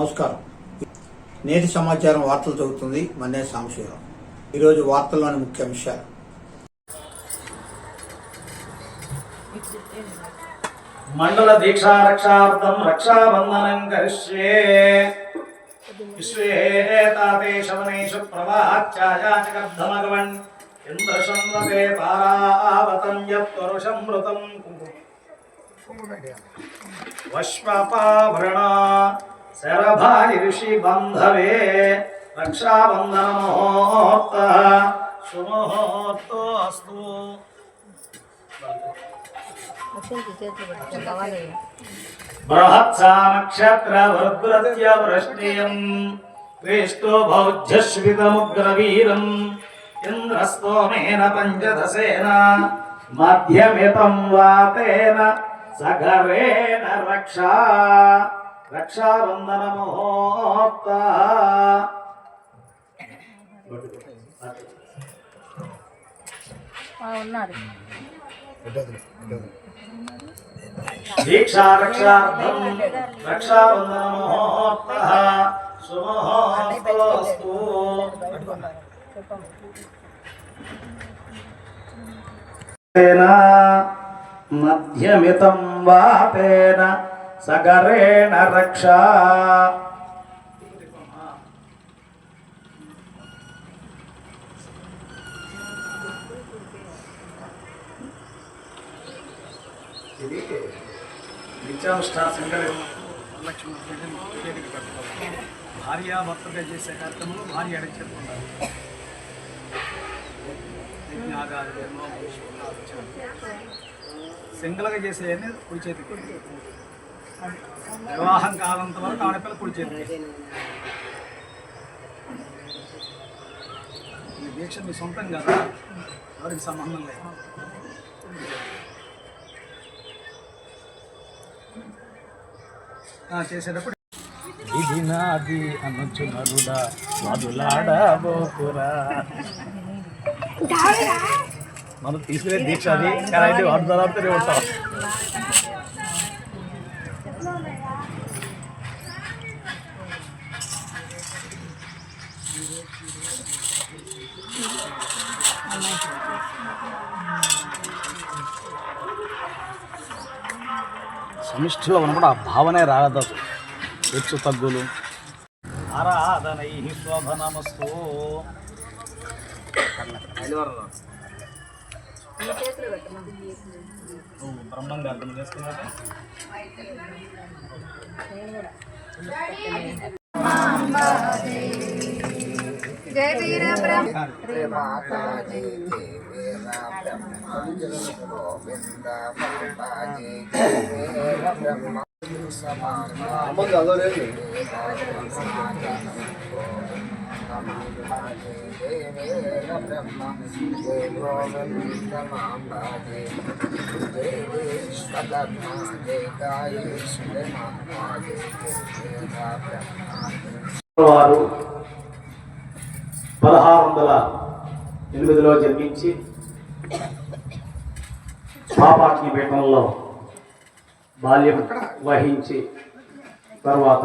నమస్కారం. నేటి సమాచారం వార్తలు చదువుతుంది మన్నే సాంశీవరావు ఈరోజు వార్తల్లోని ముఖ్య అంశాలు. మండల దీక్షారక్షార్థం రక్షాబంధనం కరిష్యే. విశ్వే తాతే శవనేషు ప్రవాచ్ఛాయాచకర్ధమగవన్ ఇంద్రశంవతే తారావతం యత్వరుషమృతం. వశ్వపాభృణ శరభాయిషి బంధవే రక్షాబంధన ముహూర్త సుముహూర్తో అస్తు అత్యంత చేతులు పెట్టుకో వేష్టో భౌజ్యశ్వితముగ్రవీరం ఇంద్రస్తోమేన పంచదశేన మధ్యమితం వాతేన సగరేణ రక్షా. రక్షాబంధన ముహూర్త ఉన్నారు దీక్షారక్షార్థం రక్షాబంధన ముహూర్త తేన మధ్యమితం వాతేన సగరేణ రక్ష. ఇది నిత్యానుష్ఠాన సంఘటన భార్య భర్తగా చేసే కార్యక్రమంలో భార్య అడిగి చెప్పుకుంటారు యజ్ఞాగాలు సింగిల్గా చేసే కుడి చేతికి వివాహం కాలంత వరకు ఆడపిల్ల కుడి చేతికి ఈ దీక్ష మీ సొంతం కదా? ఎవరికి సంబంధం లేదు. ఆ, చేసేటప్పుడు ఇది నాది అనొచ్చు నరుడా. మధులాడబోకురా మనం తీసుకునే దీక్ష అది. కానీ అయితే వాటి తర్వాతనే ఉంటాం సమిష్టిలో ఉన్నప్పుడు ఆ భావనే రాగదు హెచ్చు తగ్గులు. ఆరాధనై శోభనమస్తు నువ్వు బ్రహ్మంగా అర్థం చేసుకున్నాక జయ వీర బ్రహ్మ వారు పదహారు వందల ఎనిమిదిలో జన్మించి పాపాకి పీఠంలో బాల్యం వహించి తర్వాత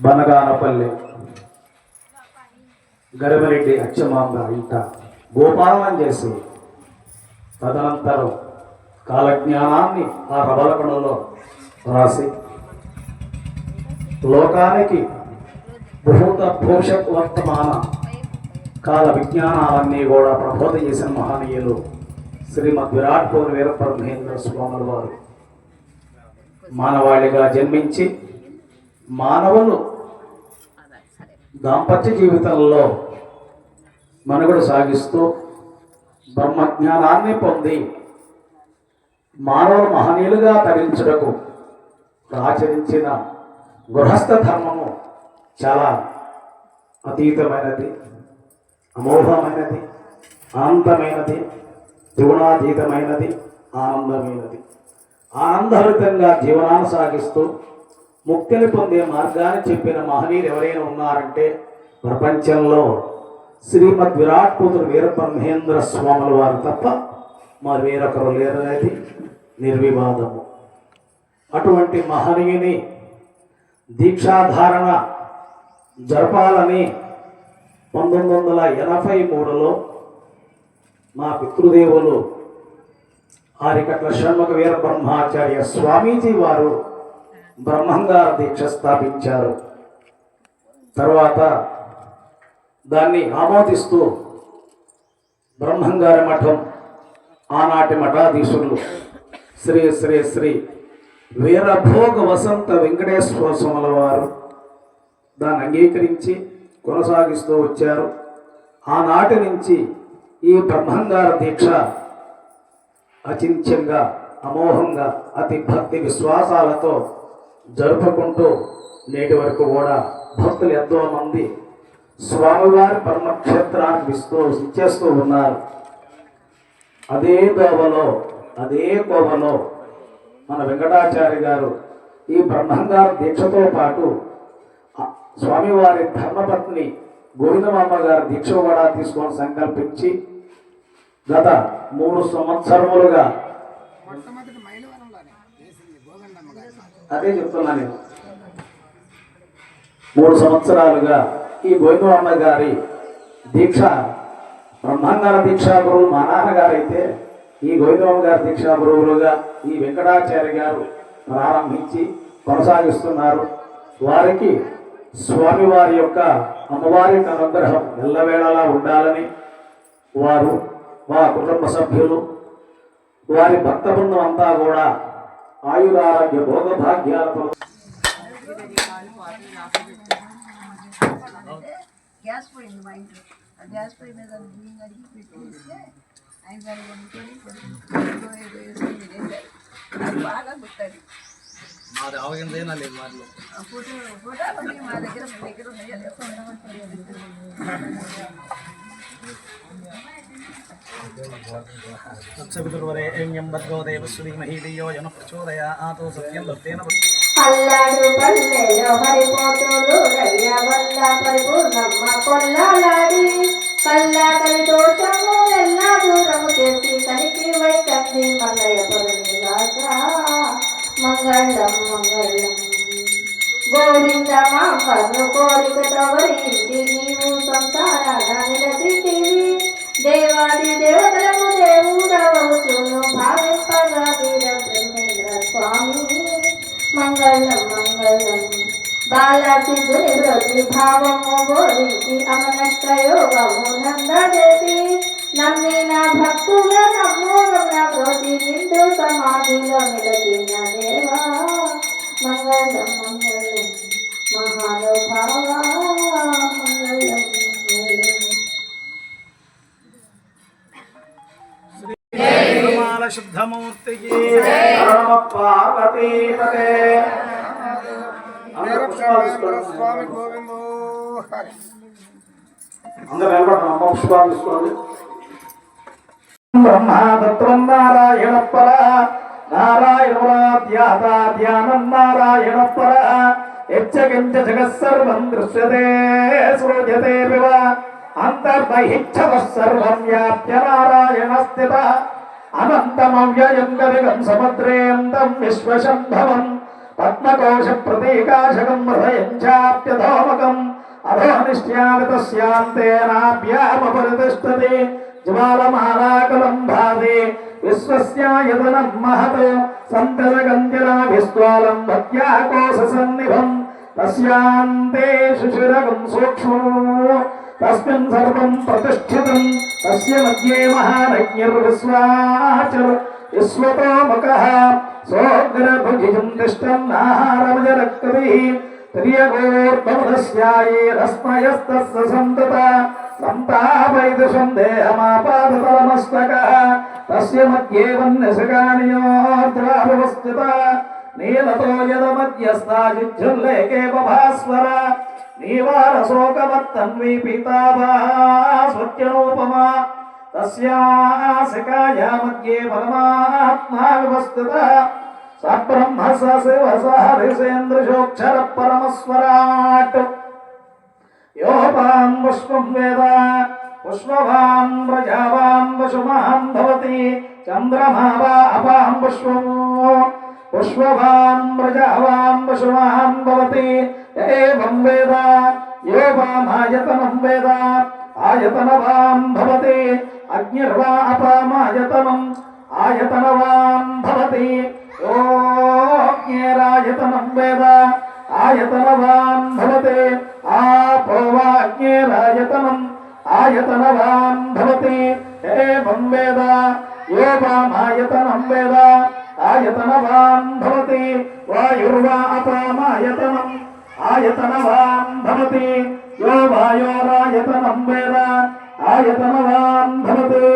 బనగానపల్లి గరిమరెడ్డి అచ్చమాంబ ఇంట గోపాలనం చేసి తదనంతరం కాలజ్ఞానాన్ని ఆ రబలకణంలో రాసి లోకానికి భూత భవిష్యత్ వర్తమాన కాల విజ్ఞానాలన్నీ కూడా ప్రబోధ చేసిన మహనీయులు శ్రీమద్ విరాట్ కోహ్లీ వీరబ్రహ్మేంద్ర స్వాముల వారు. మానవాళిగా జన్మించి మానవులు దాంపత్య జీవితంలో మనుగడ సాగిస్తూ బ్రహ్మజ్ఞానాన్ని పొంది మానవ మహనీయులుగా తరించుటకు ఆచరించిన గృహస్థ ధర్మము చాలా అతీతమైనది అమోఘమైనది అనంతమైనది త్రిగుణాతీతమైనది ఆనందమైనది. ఆనందభరితంగా జీవనాన్ని సాగిస్తూ ముక్తిని పొందే మార్గాన్ని చెప్పిన మహనీయులు ఎవరైనా ఉన్నారంటే ప్రపంచంలో శ్రీమద్ విరాట్ కూతురు వీరబ్రహ్మేంద్ర స్వాముల వారు తప్ప మరి వేరొకరు లేరనేది నిర్వివాదము. అటువంటి మహనీయుని దీక్షాధారణ జరపాలని పంతొమ్మిది వందల ఎనభై మూడులో మా పితృదేవులు ఆరికట్ల షణ్ముఖ వీర బ్రహ్మాచార్య స్వామీజీ వారు బ్రహ్మంగార దీక్ష స్థాపించారు. తర్వాత దాన్ని ఆమోదిస్తూ బ్రహ్మంగారి మఠం ఆనాటి మఠాధీశులు శ్రీ శ్రీ శ్రీ వీరభోగ వసంత వెంకటేశ్వర స్వాముల వారు దాన్ని అంగీకరించి కొనసాగిస్తూ వచ్చారు. ఆనాటి నుంచి ఈ బ్రహ్మంగార దీక్ష అచింత్యంగా అమోఘంగా అతి భక్తి విశ్వాసాలతో జరుపుకుంటూ నేటి వరకు కూడా భక్తులు ఎంతో మంది స్వామివారి పరమక్షేత్రానికి ఇస్తూ ఇచ్చేస్తూ ఉన్నారు. అదే దోవలో అదే కోవలో మన వెంకటాచార్య గారు ఈ బ్రహ్మంగారు దీక్షతో పాటు స్వామివారి ధర్మపత్ని గోవిందమాంబ గారి దీక్ష కూడా తీసుకొని సంకల్పించి గత మూడు సంవత్సరములుగా అదే చెప్తున్నా నేను. మూడు సంవత్సరాలుగా ఈ గోవిందమ్మ గారి దీక్ష బ్రహ్మంగార దీక్షా గురువు మా నాన్నగారు అయితే ఈ గోవిందమ్మ గారి దీక్షా గురువులుగా ఈ వెంకటాచార్య గారు ప్రారంభించి కొనసాగిస్తున్నారు. వారికి స్వామివారి యొక్క అమ్మవారి యొక్క అనుగ్రహం ఎల్లవేళలా ఉండాలని వారు మా కుటుంబ సభ్యులు వారి భక్త బృందం అంతా కూడా ఆయురారోగ్య భోగభాగ్యాలతో గ్యాస్ పోయింది మా ఇంట్లో ఆ గ్యాస్ పొయ్యి మీద బియ్యం కడిగి పెట్టేస్తే ఆయన వండుకొని కొంచెం ఏదో తినేశారు అది బాగా గుర్తుంది మాది అవగిందేనా లేదు వాటిలో ఆ ఫోటో తత్సవితుర్వరేణ్యం భద్రో దేవశ్రీమహీ ధియో జన ప్రచోదయాతో సత్యం అల్లాడు పల్లెలో హరిపోతులు రయ్య వల్ల పరిపూర్ణమ్మ కొల్లాలాడి. కల్లా కలి దోషము ఎల్లా దూరము చేసి కలికి వైకంది మల్లయ్య పొరని రాజా. మంగళం మంగళం గోవింద మా కన్ను కోరికతో వరించి నీవు సంసారాన నిలసిటివి దేవాది దేవతలకు దేవుడవచ్చును భావింపగా వీర బ్రహ్మేంద్ర స్వామి మంగళం మంగళం బాలసిద్ధుని బ్రోతి భావము బోధించి అమనష్ట యోగము నందదేవి నమ్మిన భక్తుల నమ్మోగమున ప్రతి నిండు సమాధిలో నిలచిన దేవా మంగళం మంగళం మహానుభావ మంగళం శుద్ధమూర్తికి అందరూ పుష్పాలు తీసుకోండి. అందరూ పుష్పాలు తీసుకోండి. బ్రహ్మాదత్వం నారాయణ పర. నారాయణ నారాయణ పర యచ్చకించ జగత్సర్వం దృశ్యతే సృజతే వివ అంతర్బహిచ్చత సర్వం వ్యాప్య నారాయణ స్థిత అనంతమవ్యయం గవిగం సముద్రేంతం విశ్వశంభవం పద్మకోశ ప్రతీకాశకం హృదయం చాప్యధోమకం అధో నిశ్యామితస్యాంతేనాభ్యామపరితిష్టతి జ్వాలమాలాకలం భావే విశ్వస్యాయతనం మహత్ సంతరగంజనాభిస్వాలం భక్త్యాకోశ సన్నిభం తస్యాంతే శిశిరగం సూక్ష్మో తస్మిన్ సర్వం ప్రతిష్ఠితం తస్య మధ్యే మహానజ్ఞర్విశ్వాచర్ విశ్వతోముఖः సోగ్రభుజిం తిష్టన్నాహారమజరక్తభిः తిర్యగోర్భవదస్యాయేరస్మయస్తస్య సంతత సంతాపయితు సందేహమాపాదతలమస్తకः తస్య మధ్యే వన్యసకానియోద్రాభివస్థిత నీలతో యదమధ్యస్థాయుజ్జుల్లేకే భాస్వర నీవారశోకవత్తన్వీ పీతాభాస్వత్యనోపమా తస్యాసికాయా మధ్యే పరమాత్మా వివస్థితः సబ్రహ్మ స శివ స హరిసేంద్రశోక్షర పరమస్వరాట్ యోపాం పుష్పం వేద పుష్పవాన్ ప్రజావాన్ పశుమాన్ భవతి చంద్రమా వా అపాం పుష్పము పుష్పవాన్ ప్రజావాన్ పశువాన్ భవతి ఏవం వేద యోపామాయతనం వేద ఆయతనవాన్ భవతి అగ్నిర్వా అపామాయతనం ఆయతనవాన్ భవతి. ఓజ్ఞేరాయతనం వేద ఆయతనవాన్ భవతి ఆపో వా అగ్నేరాయతనం. ఆయతనవాన్ భవతి ఏవం వేద యోపామాయతనం వేద ఆయతనవాన్ భవతి వాయుర్వా అపామాయతనం ఆయతనవాన్ భవతి యో వాయోరాయతనం వేద ఆయతనవాన్ భవతి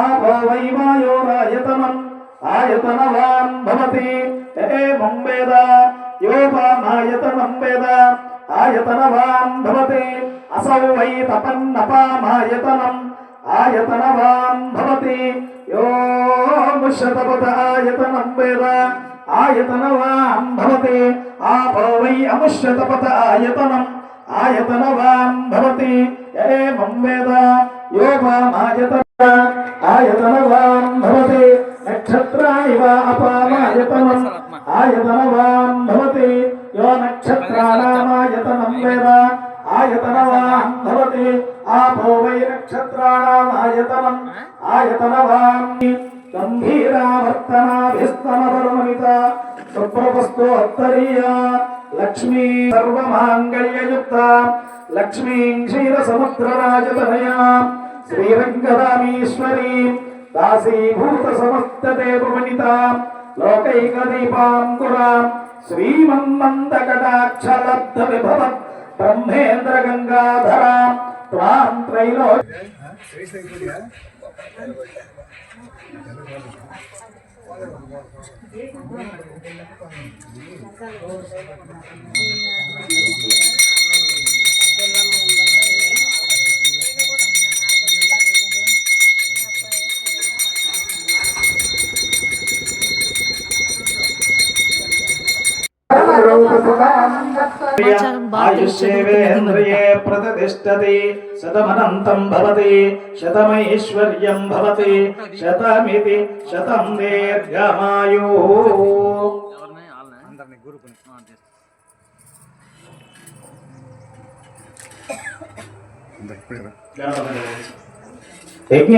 ఆపో వై వాయోరాయతనం ఆయతనవాన్ భవతి ఏవం వేద యోపామాయతనం వేద ఆయతనవాన్ భవతే అసౌ వై తపన్నపామాయతనం ఆయతనవాన్ భవతి యో ముషతపత ఆయతనం వేద ఆయతనవాన్ భవతి ఆపో వై అముష్యతపత ఆయతనం ఆయతనవాన్ భవతి ఏవం వేద యోపామాయతన ఆయతనవాన్ భవతి నక్షత్రాణి వా అపామాయతనం ఆయతనవాన్ భవతి యో నక్షత్రాణామాయతనం వేద ఆయతనవాన్ భవతి. ఆపో వై నక్షత్రాణామాయతనం ఆయతనవాన్ గంభీరావర్తనాభిస్తమపరమమిత సుప్రభస్తో అత్తరీయా లక్ష్మీ సర్వమాంగళ్యయుక్త. లక్ష్మీం క్షీరసముద్రరాజతనయా శ్రీరంగదామీశ్వరీ దాసీభూత సమస్త దేవమణిత లోకైక దీపాంకురా శ్రీమన్మంద శ్రీమన్మందకటాక్షలబ్ధ విభవత్. బ్రహ్మేంద్ర గంగాధర త్వాం త్రైలో Thank you. శతమనంతం భవతి శతమైశ్వర్యం భవతి శతమితి శతం దీర్ఘమాయు ఎవరిని? వాళ్ళని? అందరిని గురుకుని. చేస్తాం. యజ్ఞ